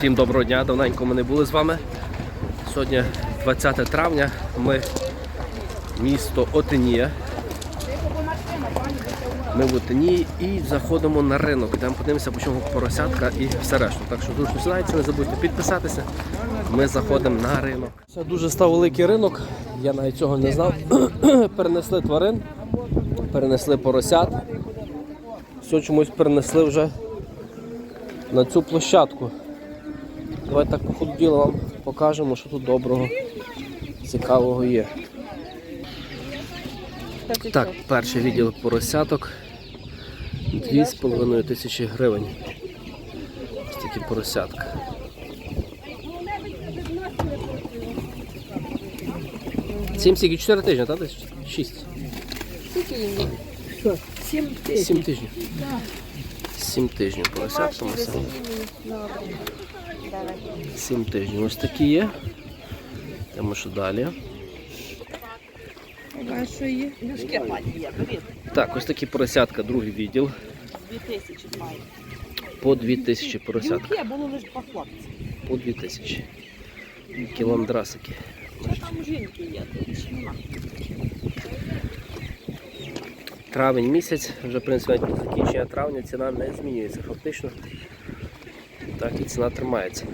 Всім доброго дня, давненько ми не були з вами. Сьогодні 20 травня, ми місто Отинія. Ми в Отинії і заходимо на ринок. Йдемо подивимося, по чому поросятка і все решту. Так що дуже сідайте, не забудьте підписатися. Ми заходимо на ринок. Це дуже став великий ринок, я навіть цього не знав. перенесли тварин, перенесли поросят. Все чомусь перенесли вже на цю площадку. Давайте так по ходу діла вам покажемо, що тут доброго, цікавого є. Так, перший відділ поросяток 2,5 тисячі гривень. Ось такі поросятка. Сім скільки? Чотири тижні, так? Десь? Шість. Сім тижнів. Сім тижнів поросятка. Марсель. Сім тижнів. Ось такі є. Йдемо що далі. Так, ось такі поросятка, другий відділ. Дві тисячі має. По 2 тисячі поросятка. Люки було лише по хлопці. По 2 тисячі. Кіландрасики. Там жінки є? Тут нема. Травень місяць, вже в принципі закінчення травня ціна не змінюється фактично. Так і ціна тримається.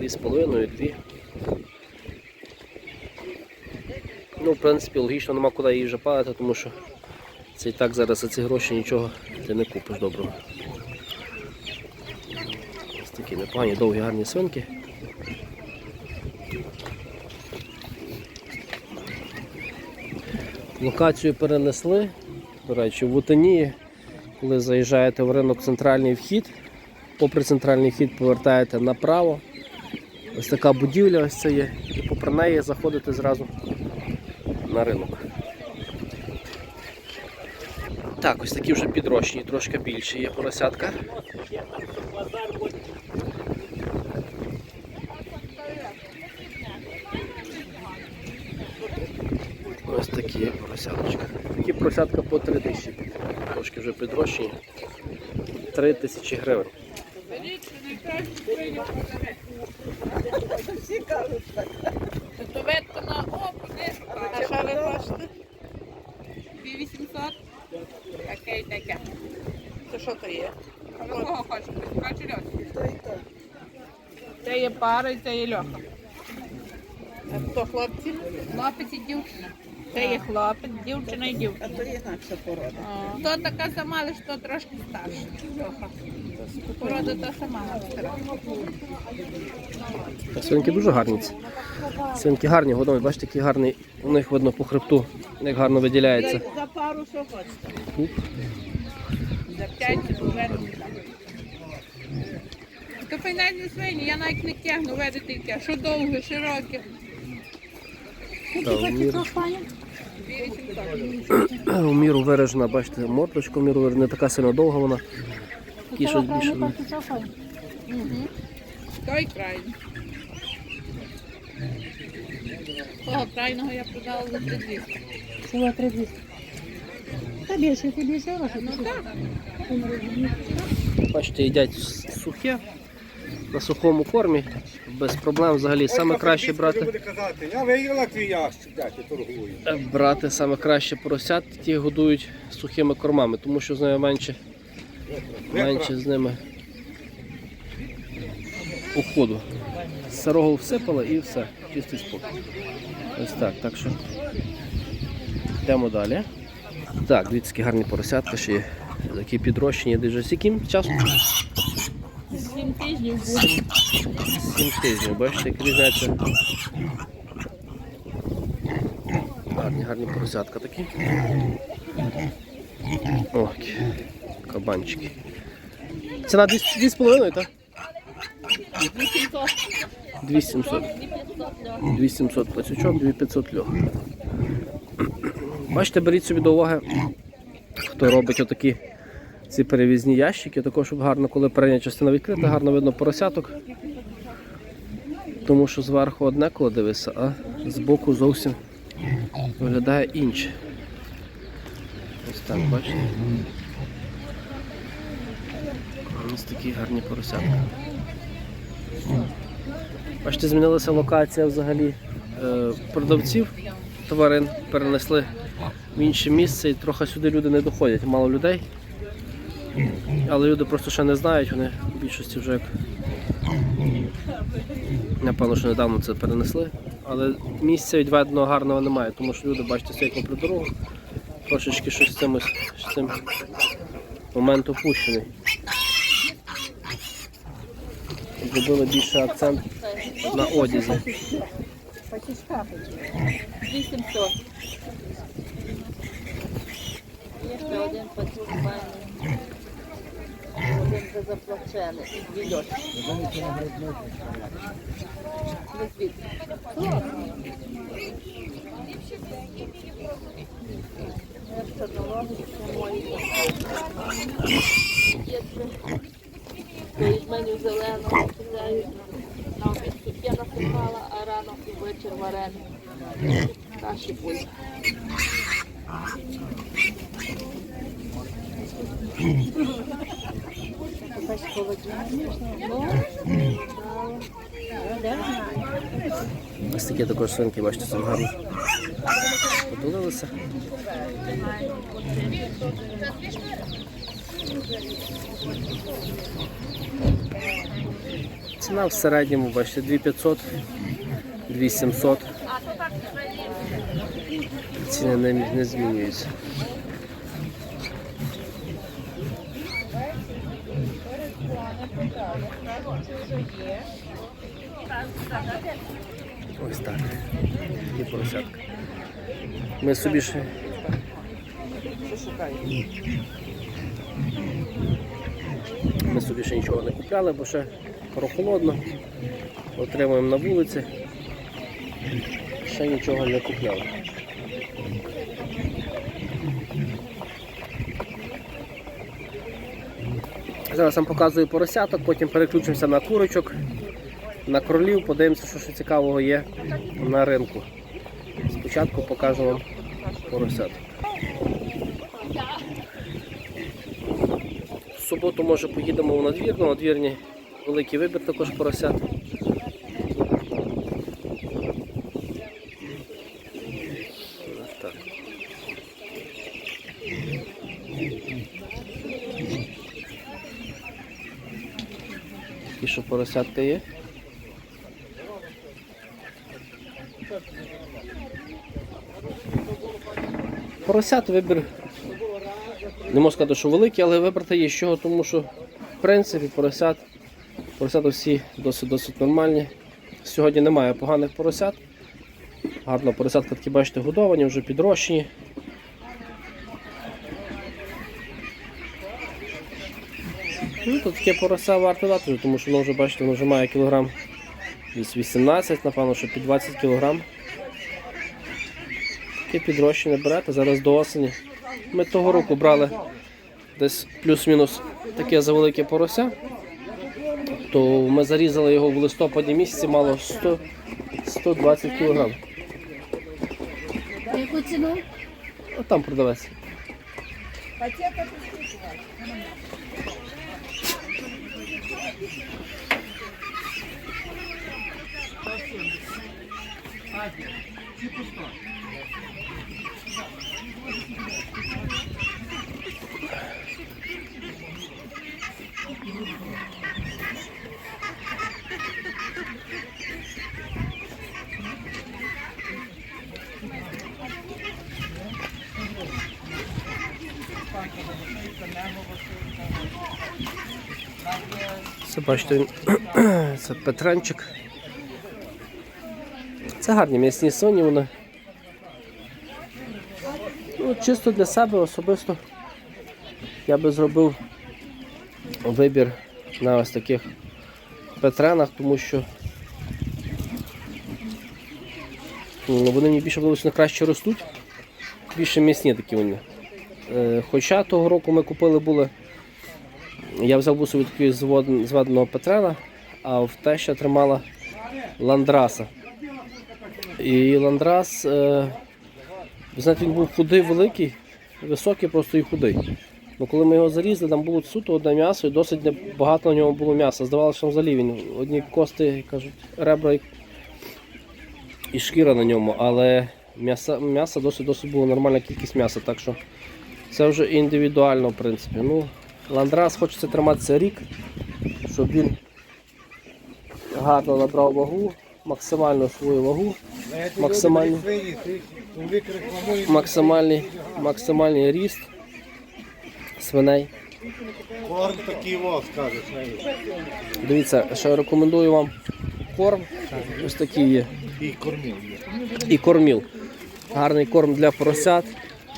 2,5, 2. Ну, в принципі, логічно нема куди її вже палити, тому що це і так зараз за ці гроші нічого ти не купиш доброго. Ось такі непогані, довгі гарні свинки. Локацію перенесли. До речі, в Утанії, коли заїжджаєте в ринок центральний вхід, попри центральний вхід повертаєте направо. Ось така будівля ось це є. І попри неї заходите зразу на ринок. Так, ось такі вже підрощені, трошки більші є поросятка. Ось такі є поросяточка. Такі поросятка по 3 тисячі. Трошки вже підрощені. 3 тисячі гривень. Татуветка на опуді. А що ви хочете? 2800? Таке і таке. То що то є? А ви кого хочете? Льоха чи Льоха? Це є пара і це є Льоха. А хто хлопці? Хлопець і дівчина. Це є хлопець, дівчина і дівчина. То інакша порода. А, То така сама, лише то трошки старша. Льоха. Свинки дуже гарні. ці. Свинки гарні, годові, бачите, які гарні, у них видно по хребту, як гарно виділяється. За пару що хочете. За п'ять повернемо. То файнальні свині, я навіть не тягну, видите, яке. Що довге, широке. У, міру, 2800. у міру виражена, бачите, мордочка в міру виражена, не така сильно довга вона. Такі щось більше. Угу. Той крайний. Того крайного я продала за 3200. Всього 30. Та більше, ти більше грошей. Ну так. Бачите, їдять сухе, на сухому кормі, без проблем взагалі. Саме краще брати. казати, я виграла твій ящик, де ти торгуєш. брати саме краще поросят, ті годують сухими кормами, тому що з ними менше, менше з ними уходу. Сирого всипали і все, чистий спокій. Ось так, так що йдемо далі. Так, дивіться, гарні поросятки ще є. Такі підрощені, дуже з яким часом? 7 тижнів буде. 7 тижнів, бачите, як різняться. Гарні, гарні поросятка такі. Ох, кабанчики. Ціна 2,5, так? 800. 2700. 2700 пацючок, 2500 льох. Бачите, беріть собі до уваги, хто робить отакі ці перевізні ящики, також щоб гарно, коли передня частина відкрита, гарно видно поросяток. Тому що зверху одне, коли дивишся, а збоку зовсім виглядає інше. Ось так, бачите? Ось такі гарні поросятка. Бачите, змінилася локація взагалі е, продавців тварин, перенесли в інше місце і трохи сюди люди не доходять, мало людей. Але люди просто ще не знають, вони в більшості вже як. Напевно, що недавно це перенесли. Але місця відведеного гарного немає, тому що люди, бачите, стоять попри дорогу. Трошечки щось з цим, з цим момент опущений. Зробили більше акцент на одязі. 800. Є ще один пацюк певний. Один вже заплачений. І дві льошки. Ви звідки? Я в Чорнології, мої. Є ще. Меню зеленого, купляють. На обід я насипала, а рано і вечір варений. Каші буде. Якась. Ну, Ось такі також свинки, бачите, там гарно поділилися. Ціна в середньому, бачите, 2500, 2700. Ціни не, не змінюються. Ось так. Є поросятка. Ми собі ще. Ми собі ще нічого не купляли, бо ще прохолодно. Отримуємо на вулиці. Ще нічого не купляли. Зараз вам показую поросяток, потім переключимося на курочок, на кролів, подивимося, що ще цікавого є на ринку. Спочатку покажу вам поросяток. Суботу, може, поїдемо в надвірну, на надвірні великий вибір також поросят. І що поросятка є? Поросят вибір. Не можу сказати, що великий, але вибрати є з чого, тому що в принципі поросят. Поросята всі досить досить нормальні. Сьогодні немає поганих поросят. Гарно поросятка такі, бачите, годовані, вже підрощені. Ну, тут таке порося варто дати, тому що воно вже, бачите, воно вже має кілограм десь 18, напевно, що під 20 кілограм. Таке підрощення берете зараз до осені. Ми того року брали десь плюс-мінус таке за велике порося. То ми зарізали його в листопаді місяці, мало 100, 120 кілограм. Яку ціну? От там продавець. Це бачите, він- це Петренчик. Це гарні м'ясні соні вони. Ну, чисто для себе особисто я би зробив вибір на ось таких петренах, тому що вони мені більше вони краще ростуть, більше м'ясні такі вони. Е, Хоча того року ми купили були я взяв від такої звод- зведеного Петрена, а в теща тримала ландраса. І ландрас, е, знаєте, він був худий, великий, високий, просто і худий. Ну, коли ми його зарізали, там було суто одне м'ясо і досить багато на ньому було м'яса. Здавалося, що взагалі він одні кости, кажуть, ребра і, шкіра на ньому, але м'яса, м'яса досить досить була нормальна кількість м'яса. Так що це вже індивідуально, в принципі. Ну, ландрас хочеться триматися рік, щоб він гарно набрав вагу, максимальну свою вагу, Максимально. максимальний, максимальний ріст свиней. Корм такий во, скажеш. Дивіться, що я рекомендую вам корм. Ось такий є. І кормів є. І корміл. Гарний корм для поросят,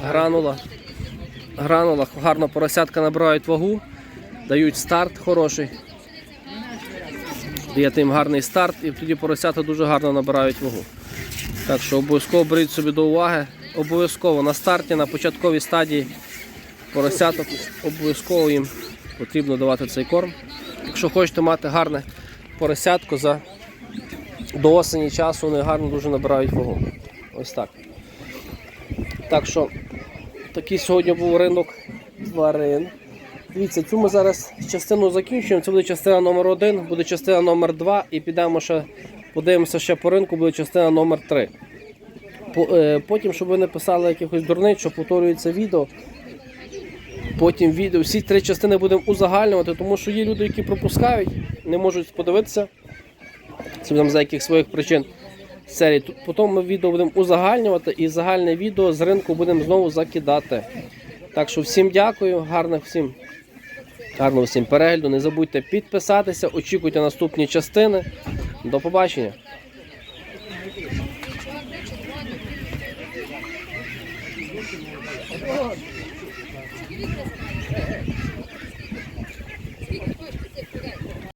гранула. Гранула, гарно поросятка набирають вагу, дають старт хороший. Даєте їм гарний старт і тоді поросята дуже гарно набирають вагу. Так що обов'язково беріть собі до уваги. Обов'язково на старті, на початковій стадії поросяток обов'язково їм потрібно давати цей корм. Якщо хочете мати гарне поросятко за до осені часу вони гарно дуже набирають вагу. Ось так. Так що такий сьогодні був ринок тварин. Дивіться, цю ми зараз частину закінчуємо. Це буде частина номер 1 буде частина номер 2 і підемо ще, подивимося ще по ринку, буде частина номер 3 е, потім, щоб ви не писали якихось дурниць, що повторюється відео. Потім відео, всі три частини будемо узагальнювати, тому що є люди, які пропускають, не можуть подивитися. Це там за яких своїх причин серії. Потім ми відео будемо узагальнювати і загальне відео з ринку будемо знову закидати. Так що всім дякую, гарних всім, гарного всім перегляду. Не забудьте підписатися, очікуйте наступні частини. До побачення.